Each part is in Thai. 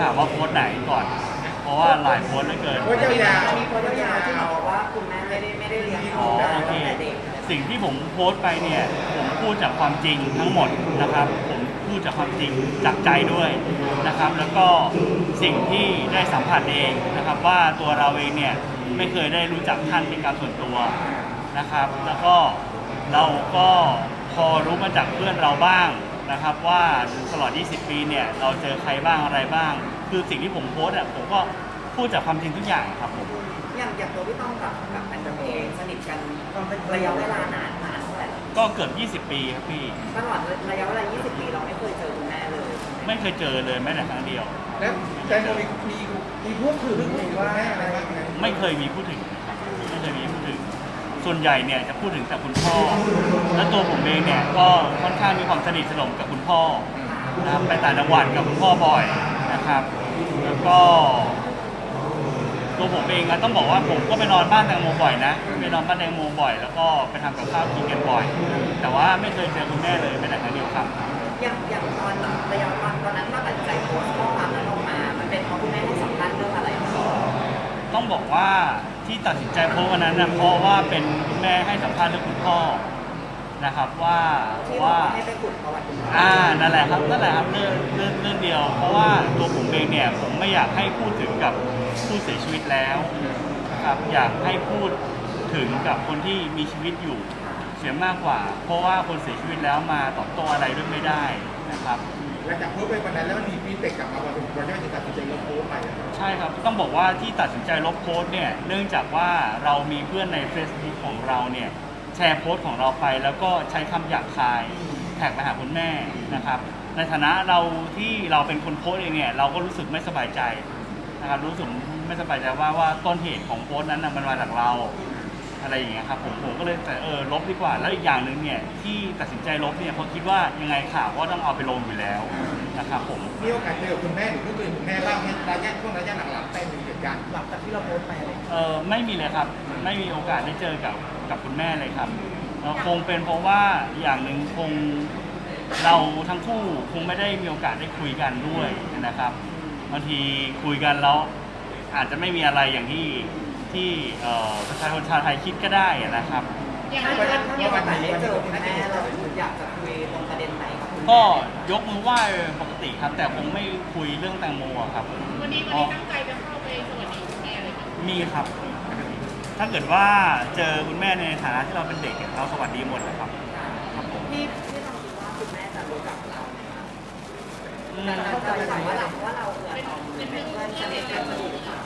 ถามว่าโพสต์ไหนก่อน เพราะว่าหลายโพสต์เหลือเกินโพสต์ยาวๆมีคนยาวๆที่บอกว่าคุณแม่ไม่ได้ไม่ได้เลี้ยงอ๋อดูโอเคตั้งแต่เด็กสิ่งที่ผมโพสต์ไปเนี่ยผมพูดจากความจริงทั้งหมดนะครับ ผมพูดจากความจริงจากใจด้วยนะครับ แล้วก็สิ่งที่ได้สัมผัสเองนะครับ ว่าตัวเราเองเนี่ยไม่เคยได้รู้จักท่านเป็นการส่วนตัวนะครับ แล้วก็เราก็พอรู้มาจากเพื่อนเราบ้าง นะครับว่าตลอด 20 ปีเนี่ยเราเจอใครบ้างอะไรบ้าง คือสิ่งที่ผมโพสต์อะผมก็พูดจากความจริงทุกอย่างครับผมอย่างอย่างตัวพี่ต้องกับกับแอนด์เองสนิทกันระยะเวลานานนานเท่าไหร่ก็เกือบ20 ปีครับพี่ตลอดระยะเวลา 20 ปีเราไม่เคยเจอคุณแม่เลย ไม่เคยเจอเลยแม้แต่ครั้งเดียวแล้วแตงโมมีมีมีพูดถึงว่าแม่อะไรบ้างไหมไม่เคยมีพูดถึง ส่วนใหญ่เนี่ยจะพูดถึงแต่คุณพ่อ และตัวผมเองเนี่ยก็ค่อนข้างมีความสนิทสนมกับคุณพ่อนะครับไปต่างจังหวัดกับคุณพ่อบ่อยนะครับ แล้วก็ ตัวผมเองอะต้องบอกว่าผมก็ไปนอนบ้านแตงโมบ่อยนะไปนอนบ้านแตงโมบ่อย แล้วก็ไปทำกับข้าวกินกันบ่อย แต่ว่าไม่เคยเจอคุณแม่เลยแม้แต่ครั้งเดียวครับ อย่างอย่างตอนระยะวันตอนนั้นถ้าตัดสินใจโพสต์ข้อความ ต้องบอกว่าที่ตัดสินใจโพสต์วันนั้นนะเพราะว่าเป็นคุณแม่ให้สัมภาษณ์เรื่องคุณพ่อนะครับว่าที่บอว่ากว่าให้ไปขุดประวัติคุณพ่ออ่านั่นแหละครับนั่นแหละครับเรื่องเรื่องเรื่องเดียว เพราะว่าตัวผมเองเนี่ยผมไม่อยากให้พูดถึงกับผู้เสียชีวิตแล้วนะครับอยากให้พูดถึงกับคนที่มีชีวิตอยู่เสียมากกว่า เพราะว่าคนเสียชีวิตแล้วมาตอบโต้อะไรด้วยไม่ได้นะครับ หลังจากโพสต์ไปวันนั้นแล้วมันมีฟีดแบ็กกลับมาพอสมควรที่มันจะตัดสินใจลบโพสต์ไปอะใช่ครับต้องบอกว่าที่ตัดสินใจลบโพสต์เนี่ยเนื่องจากว่าเรามีเพื่อนใน Facebook ของเราเนี่ยแชร์โพสต์ของเราไป แล้วก็ใช้คำหยาบคายแท็กไปหาคุณแม่นะครับ ในฐานะเราที่เราเป็นคนโพสต์เองเนี่ยเราก็รู้สึกไม่สบายใจนะครับรู้สึกไม่สบายใจว่าว่าต้นเหตุของโพสต์นั้นนะมันมาจากเรา อะไรอย่างเงี้ยครับผมผมก็เลยแต่เออลบดีกว่าแล้วอีกอย่างหนึ่งเนี่ยที่ตัดสินใจลบเนี่ยเพราะคิดว่ายังไงข่าวก็ต้องเอาไปลงอยู่แล้วนะครับผมมีโอกาสเจอกับคุณแม่หรือพูดคุยกับคุณแม่บ้างไหมระยะช่วงระยะหลังๆแต่มีเหตุการณ์หลังจากที่เราโพสต์ไปอะไรเออไม่มีเลยครับ ไม่มีโอกาสได้เจอกับกับคุณแม่เลยครับแล้วคงเป็นเพราะว่าอย่างหนึ่งคงเราทั้งคู่คงไม่ได้มีโอกาสได้คุยกันด้วยนะครับบางทีคุยกันแล้วอาจจะไม่มีอะไรอย่างที่ ที่เอ่อประชาชนชาวไทยคิดก็ได้นะครับถ้าถ้าถ้ามีโอกาสได้เจอคุณแม่เราอยากจะคุยตรงประเด็นไหนกับคุณแม่ก็ยกมือไหว้ปกติครับ แต่คงไม่คุยเรื่องแตงโมอะครับวันนี้วันนี้ตั้งใจจะเข้าไปสวัสดีคุณแม่เลยค่ะมีครับ ถ้าเกิดว่าเจอคุณแม่ในฐานะที่เราเป็นเด็กเนี่ยเราสวัสดีหมดเลยครับครับผมที่ที่เราคิดว่าคุณแม่จะรู้จักเราไหมคะอืมแต่เราจะถามว่าเราว่าเราเออเราเป็นเพื่อนสนิทกันหรือเปล่า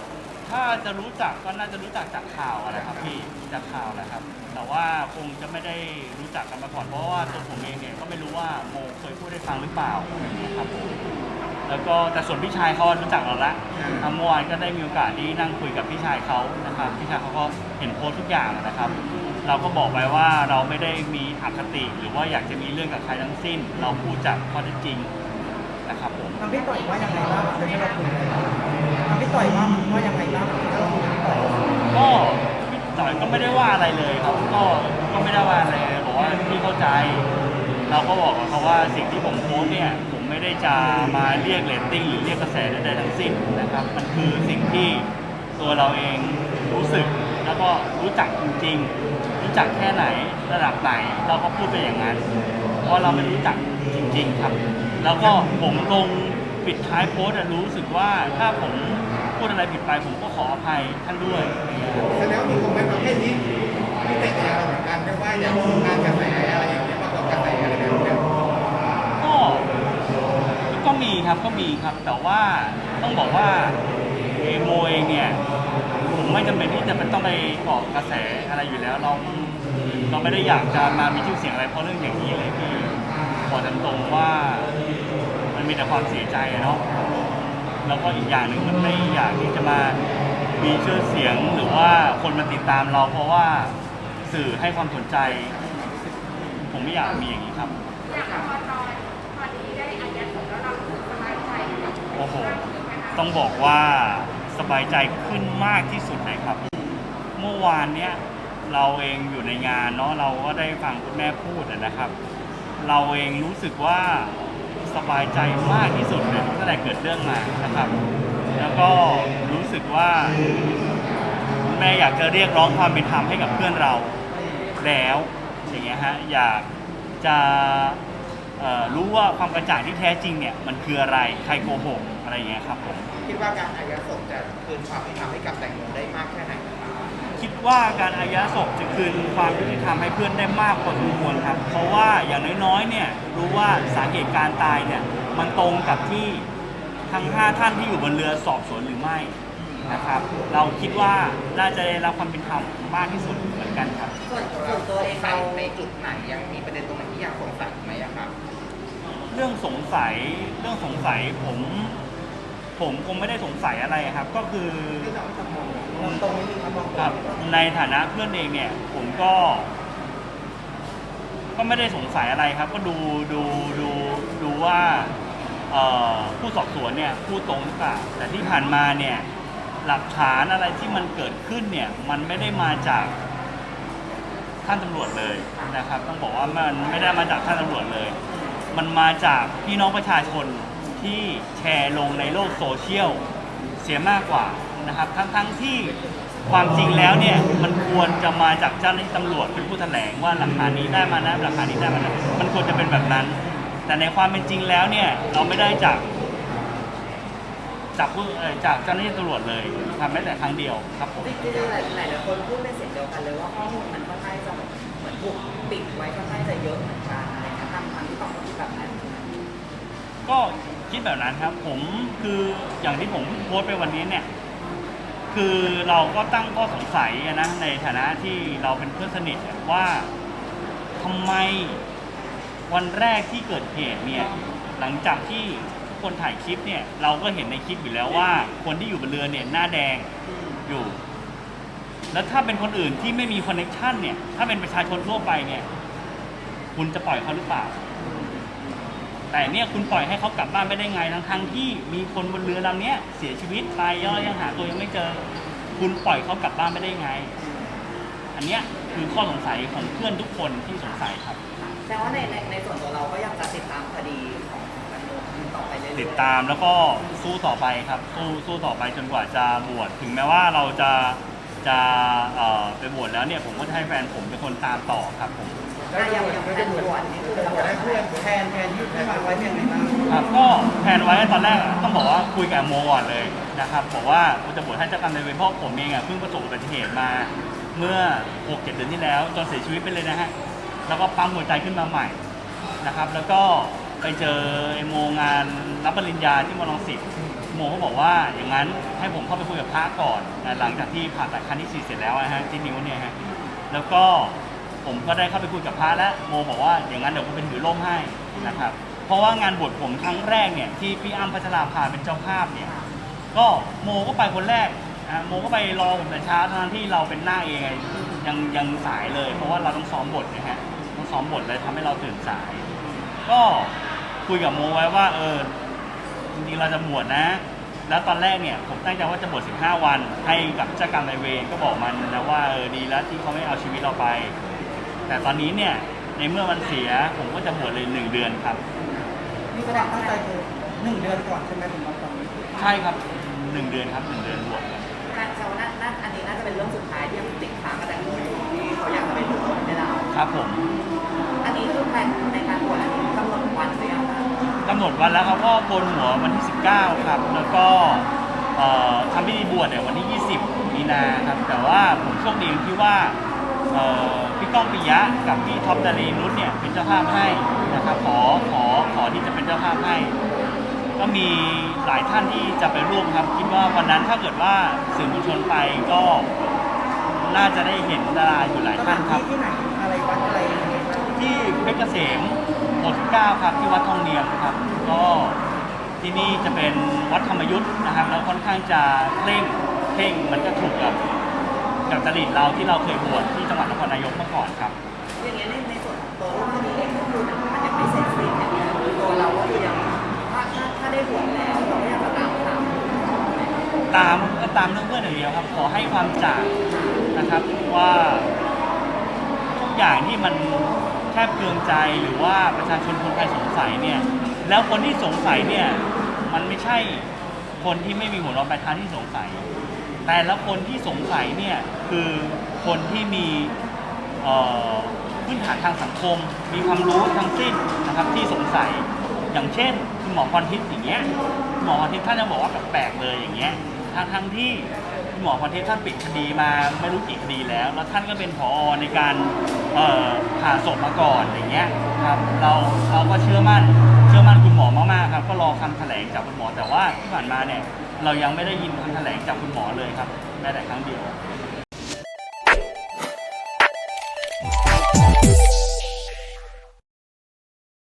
ถ้าจะรู้จักก็น่าจะรู้จักจากข่าวอะไรครับพี่จากข่าวนะครับ แต่ว่าคงจะไม่ได้รู้จักกันมาก่อนเพราะว่าตัวผมเองเนี่ยก็ไม่รู้ว่าโมเคยพูดให้ฟังหรือเปล่านะครับผมแล้วก็แต่ส่วนพี่ชายเขารู้จักเราละทางเมื่อวานก็ได้มีโอกาสที่นั่งคุยกับพี่ชายเขานะครับพี่ชายเขาก็เห็นโพสต์ทุกอย่างนะครับ เราก็บอกไปว่าเราไม่ได้มีอคติ หรือว่าอยากจะมีเรื่องกับใครทั้งสิ้น เราพูดจากข้อเท็จจริงนะครับผมทางพี่ต่อยว่ายังไงบ้างจะให้เราคุยอะไรทาง พี่ต่อยว่าว่ายังไงบ้างถ้าเรก็พี่ต่อยก็ไม่ได้ว่าอะไรเลยครับก็ก็ไม่ได้ว่าอะไรบอกว่าพี่เข้าใจ เราก็บอกกับเขาว่าสิ่งที่ผมโพสต์เนี่ยผมไม่ได้จะมาเรียกเรตติ้งหรือเรียกกระแสใดๆทั้งสิ้นนะครับ มันคือสิ่งที่ตัวเราเองรู้สึกแล้วก็รู้จักจริงๆรู้จักแค่ไหนระดับไหนเราก็พูดไปอย่างนั้น เพราะเราไม่รู้จักจริง ๆ ครับ แล้วก็ผมลง ปิดท้ายโพสต์อะรู้สึกว่าถ้าผมพูดอะไรผิดไปผมก็ขออภัยท่านด้วยแสดงว่ามีคอมเมนต์ประเภทนี้ที่แตกต่างเราเหมือนกันไม่ว่าอยากต้องการกระแสอะไรอย่างเงี้ยมากกว่ากระแสอะไรแบบเนี้ยก็ก็มีครับก็มีครับ แต่ว่าต้องบอกว่าเอโมเองเนี่ยผมไม่จำเป็นที่จะเป็นต้องไปเกาะกระแสอะไรอยู่แล้ว เราเราไม่ได้อยากจะมามีชื่อเสียงอะไรเพราะเรื่องอย่างนี้เลยพี่บอกตรงๆว่า มันมีแต่ความเสียใจอะเนาะแล้วก็อีกอย่างหนึ่งมันไม่อยากที่จะมามีชื่อเสียงหรือว่าคนมาติดตามเรา เพราะว่าสื่อให้ความสนใจ ผมไม่อยากมีอย่างนี้ครับอยากพอตอนพอดีได้อายัดศพแล้วเรารู้สึกสบายใจกับโอ้โห ต้องบอกว่าสบายใจขึ้นมากที่สุดเลยครับ เมื่อวานเนี้ยเราเองอยู่ในงานเนาะเราก็ได้ฟังคุณแม่พูดอะนะครับ เราเองรู้สึกว่า สบายใจมากที่สุดเลยตั้งแต่เกิดเรื่องมานะครับ แล้วก็รู้สึกว่าคุณแม่อยากจะเรียกร้องความเป็นธรรมให้กับเพื่อนเราแล้วอย่างเงี้ยฮะอยากจะเอ่อรู้ว่าความกระจ่างที่แท้จริงเนี่ยมันคืออะไรใครโกหกอะไรอย่างเงี้ยครับผม คิดว่าการอายัดศพจะคืนความยุติธรรมให้กับแตงโมได้มากแค่ไหน ดว่าการอายัดศพจะคืนความยุติธรรมให้เพื่อนได้มากกว่าสมควรครับ เพราะว่าอย่างน้อยๆเนี่ยรู้ว่าสาเหตุการตายเนี่ยมันตรงกับที่ทั้ง 5 ท่านที่อยู่บนเรือสอบสวนหรือไม่นะครับเราคิดว่าน่าจะได้รับความเป็นธรรมมากที่สุดเหมือนกันครับ ส่วนส่วนตัวเองใส่เราในจุดไหนยังมีประเด็นตรงไหนที่ยังสงสัยไหมอะครับ เรื่องสงสัยเรื่องสงสัยผม ผมคงไม่ได้สงสัยอะไรครับ ก็คือมองตรงนี้มีครับมองตรงครับในฐานะเพื่อนเองเนี่ย ผมก็ ก็ไม่ได้สงสัยอะไรครับ ก็ดูดูดูดูว่าเอ่อผู้สอบสวนเนี่ยพูดตรงหรือเปล่าแต่ที่ผ่านมาเนี่ย หลักฐานอะไรที่มันเกิดขึ้นเนี่ย มันไม่ได้มาจากท่านตำรวจเลยนะครับ ต้องบอกว่ามันไม่ได้มาจากท่านตำรวจเลย มันมาจากพี่น้องประชาชน ที่แชร์ลงในโลกโซเชียลเสียมากกว่านะครับทั้งทั้งที่ความจริงแล้วเนี่ยมันควรจะมาจากเจ้าหน้าที่ตำรวจเป็นผู้แถลงว่าหลักฐานนี้ได้มานะหลักฐานนี้ได้มานะมันควรจะเป็นแบบนั้น แต่ในความเป็นจริงแล้วเนี่ยเราไม่ได้จากจากผู้เอ่อจากเจ้าหน้าที่ตำรวจเลยทำแม้แต่ครั้งเดียวครับผมจริงๆหลายหลายๆคนพูดเป็นเสียงเดียวกันเลยว่าข้อมูลมันค่อนข้างจะเหมือนถูกปิดไว้ค่อนข้างจะเยอะเหมือนกันอะไรเงี้ยทำทำที่ต้องคิดแบบนั้น ก็ คิดแบบนั้นครับ ผมคืออย่างที่ผมโพสต์ไปวันนี้เนี่ย คือเราก็ตั้งข้อสงสัยนะในฐานะที่เราเป็นเพื่อนสนิทว่าทำไมวันแรกที่เกิดเหตุเนี่ย หลังจากที่คนถ่ายคลิปเนี่ย เราก็เห็นในคลิปอยู่แล้วว่า คนที่อยู่บนเรือเนี่ยหน้าแดงอยู่ แล้วถ้าเป็นคนอื่นที่ไม่มีคอนเน็ชันเนี่ย ถ้าเป็นประชาชนทั่วไปเนี่ย คุณจะปล่อยเขาหรือเปล่า แต่เนี่ยคุณปล่อยให้เขากลับบ้านไม่ได้ไงทั้งทั้งๆที่มีคนบนเรือลำเนี้ยเสียชีวิตไปย่อยยังหาตัวยังไม่เจอ คุณปล่อยเขากลับบ้านไม่ได้ไง อันเนี้ยคือข้อสงสัยของเพื่อนทุกคนที่สงสัยครับ แต่ว่าในในในส่วนตัวเราก็ยังจะติดตามคดีของแตงโมต่อไปเรื่อยๆติดตามแล้วก็สู้ต่อไปครับ สู้สู้ต่อไปจนกว่าจะบวชถึงแม้ว่าเราจะจะเอ่อไปบวชแล้วเนี่ยผมก็จะให้แฟนผมเป็นคนตามต่อครับผม อะอย่างย่างแฟนบวชนี่คือเราได้เพื่อนแทนแทนที่ที่วางไว้เป็นไงบ้างครับก็แผนไว้ตอนแรกอะต้องบอกว่าคุยกับโมก่อนเลยนะครับบอกว่าผมจะบวชให้เจ้ากรรมนายเวรเพราะผมเองอะเพิ่งประสบอุบัติเหตุมา เมื่อ6 7เดือนที่แล้วจนเสียชีวิตไปเลยนะฮะแล้วก็ปั๊มหัวใจขึ้นมาใหม่นะครับ แล้วก็ไปเจอไอโมงานรับปริญญาที่มอลังสิตโมก็บอกว่าอย่างนั้นให้ผมเข้าไปคุยกับพระก่อนนะหลังจากที่ผ่าตัดครั้งที่สี่เสร็จแล้วนะฮะที่นิ้วเนี่ยฮะแล้วก็ ผมก็ได้เข้าไปคุยกับพระแล้วโมบอกว่าอย่างนั้นเดี๋ยวผมเป็นถือร่มให้นะครับ เพราะว่างานบวชผมครั้งแรกเนี่ยที่พี่อ้ำพัชราภาเป็นเจ้าภาพเนี่ยก็โมก็ไปคนแรกอะโมก็ไปรอผมแต่เช้าทั้งที่เราเป็นหน้าเองไงยังยังสายเลย เพราะว่าเราต้องซ้อมบทนะฮะต้องซ้อมบทเลยทำให้เราตื่นสาย ก็คุยกับโมไว้ว่าเออจริงๆเราจะบวชนะ แล้วตอนแรกเนี่ยผมตั้งใจว่าจะบวช15 วัน ให้กับเจ้ากรรมนายเวรก็บอกมันนะว่าเออดีแล้วที่เขาไม่เอาชีวิตเราไป แต่ตอนนี้เนี่ยในเมื่อมันเสียผมก็จะบวชเลยหนึ่งเดือนครับ นี่แสดงตั้งใจคือหนึ่งเดือนก่อนใช่ไหมถึงวันตอนนี้ใช่ครับหนึ่งเดือนครับหนึ่งเดือนบวชครับน่าจะว่าน่าน่าอันนี้น่าจะเป็นเรื่องสุดท้ายที่ยังติดค้างกับแตงโมอยู่ที่เขาอยากจะไปดูให้เราครับผมอันนี้คือแผนในการบวชอันนี้กำหนดวันหรือยังคะกำหนดวันแล้วครับก็โกนหัววันที่ 19 ครับ แล้วก็เอ่อทำพิธีบวชเนี่ยวันที่ 20 มีนาครับ แต่ว่าผมโชคดีที่ว่า เอ่อพี่ก้องปิยะกับพี่ท็อปดารีนุชเนี่ยเป็นเจ้าภาพให้นะครับขอขอขอที่จะเป็นเจ้าภาพให้ ก็มีหลายท่านที่จะไปร่วมครับคิดว่าวันนั้นถ้าเกิดว่าสื่อมวลชนไปก็น่าจะได้เห็นดาราอยู่หลายสท่าถานนครับที่ที่ไหนอะไรวัดอะไรยังไงบ้างที่เพชรเกษม69ครับที่วัดทองเนียมครับ ก็ที่นี่จะเป็นวัดธรรมยุทธ์นะครับ แล้วค่อนข้างจะเคร่งเคร่งมันก็ถูกกับ กับจริตเราที่เราเคยบวชที่จังหวัดนครนายกเมื่อก่อนครับ อย่างเงี้ยในในส่วนของตัวรูปคดีเองก็คือมันมันยังไม่เสร็จสิ้นอย่างเงี้ยตัวเราก็คือยังถ้าถ้าถ้าได้บวชแล้วเราก็ยังจะตามข่าวตามก็ตามเรื่องเพื่อนอย่างเดียวครับ ขอให้ความจ่างนะครับว่าทุกอย่างที่มันแค่เปลืองใจหรือว่าประชาชนคนไทยสงสัยเนี่ย แล้วคนที่สงสัยเนี่ยมันไม่ใช่คนที่ไม่มีหัวเราะปลายทางที่สงสัย แต่ละคนที่สงสัยเนี่ยคือคนที่มีเอ่อพื้นฐานทางสังคม มีความรู้ทั้งสิ้นนะครับที่สงสัยอย่างเช่นคุณหมอพรทิพย์อย่างเงี้ยคุณหมอพรทิพย์ท่านจะบอกว่าแปลกๆเลยอย่างเงี้ยทั้งทั้งที่คุณหมอพรทิพย์ท่านปิดคดีมาไม่รู้กี่คดีแล้ว แล้วท่านก็เป็นผอในการเอ่อผ่าศพมาก่อนอย่างเงี้ยครับเราเราก็เชื่อมั่นเชื่อมั่นคุณหมอมากๆครับก็รอคำแถลงจากคุณหมอแต่ว่าที่ผ่านมาเนี่ย เรายังไม่ได้ยินคำแถลงจากคุณหมอเลยครับแม้แต่ครั้งเดียว